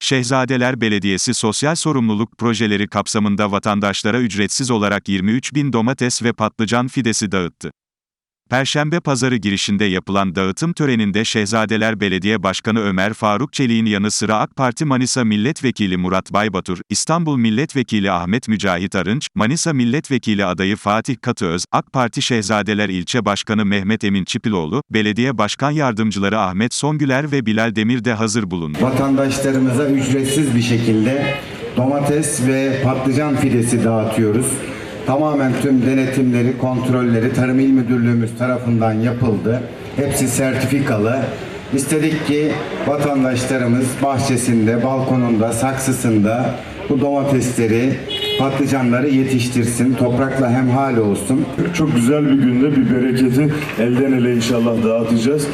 Şehzadeler Belediyesi sosyal sorumluluk projeleri kapsamında vatandaşlara ücretsiz olarak 23 bin domates ve patlıcan fidesi dağıttı. Perşembe pazarı girişinde yapılan dağıtım töreninde Şehzadeler Belediye Başkanı Ömer Faruk Çelik'in yanı sıra AK Parti Manisa Milletvekili Murat Baybatur, İstanbul Milletvekili Ahmet Mücahit Arınç, Manisa Milletvekili adayı Fatih Katıöz, AK Parti Şehzadeler İlçe Başkanı Mehmet Emin Çipiloğlu, Belediye Başkan Yardımcıları Ahmet Songüler ve Bilal Demir de hazır bulundu. vatandaşlarımıza ücretsiz bir şekilde domates ve patlıcan fidesi dağıtıyoruz. Tamamen tüm denetimleri, kontrolleri Tarım İl Müdürlüğümüz tarafından yapıldı. Hepsi sertifikalı. İstedik ki vatandaşlarımız bahçesinde, balkonunda, saksısında bu domatesleri, patlıcanları yetiştirsin. Toprakla hemhal olsun. Çok güzel bir günde bir bereketi elden ele inşallah dağıtacağız.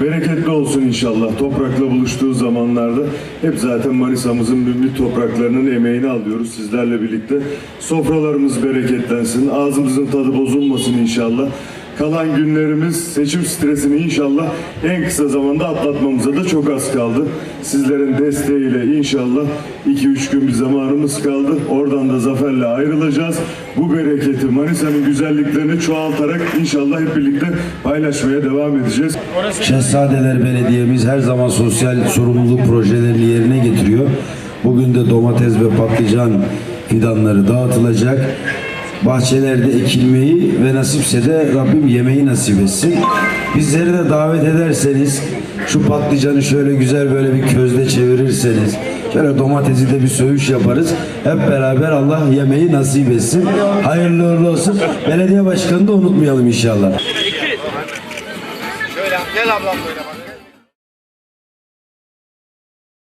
Bereketli olsun inşallah. Toprakla buluştuğu zamanlarda hep zaten Manisa'mızın mümbit topraklarının emeğini alıyoruz sizlerle birlikte. Sofralarımız bereketlensin, ağzımızın tadı bozulmasın inşallah. Kalan günlerimiz seçim stresini inşallah en kısa zamanda atlatmamıza da çok az kaldı. Sizlerin desteğiyle inşallah 2-3 gün bir zamanımız kaldı. Oradan da zaferle ayrılacağız. Bu bereketi, Manisa'nın güzelliklerini çoğaltarak inşallah hep birlikte paylaşmaya devam edeceğiz. Şehzadeler Belediye'miz her zaman sosyal sorumluluk projelerini yerine getiriyor. Bugün de domates ve patlıcan fidanları dağıtılacak. Bahçelerde ekilmeyi ve nasipse de Rabbim yemeği nasip etsin. Bizleri de davet ederseniz şu patlıcanı şöyle güzel böyle bir közde çevirirseniz şöyle domatesi de bir söğüş yaparız. Hep beraber Allah yemeği nasip etsin. Hayırlı uğurlu olsun. Belediye başkanını da unutmayalım inşallah. Şöyle gel ablam böyle bak.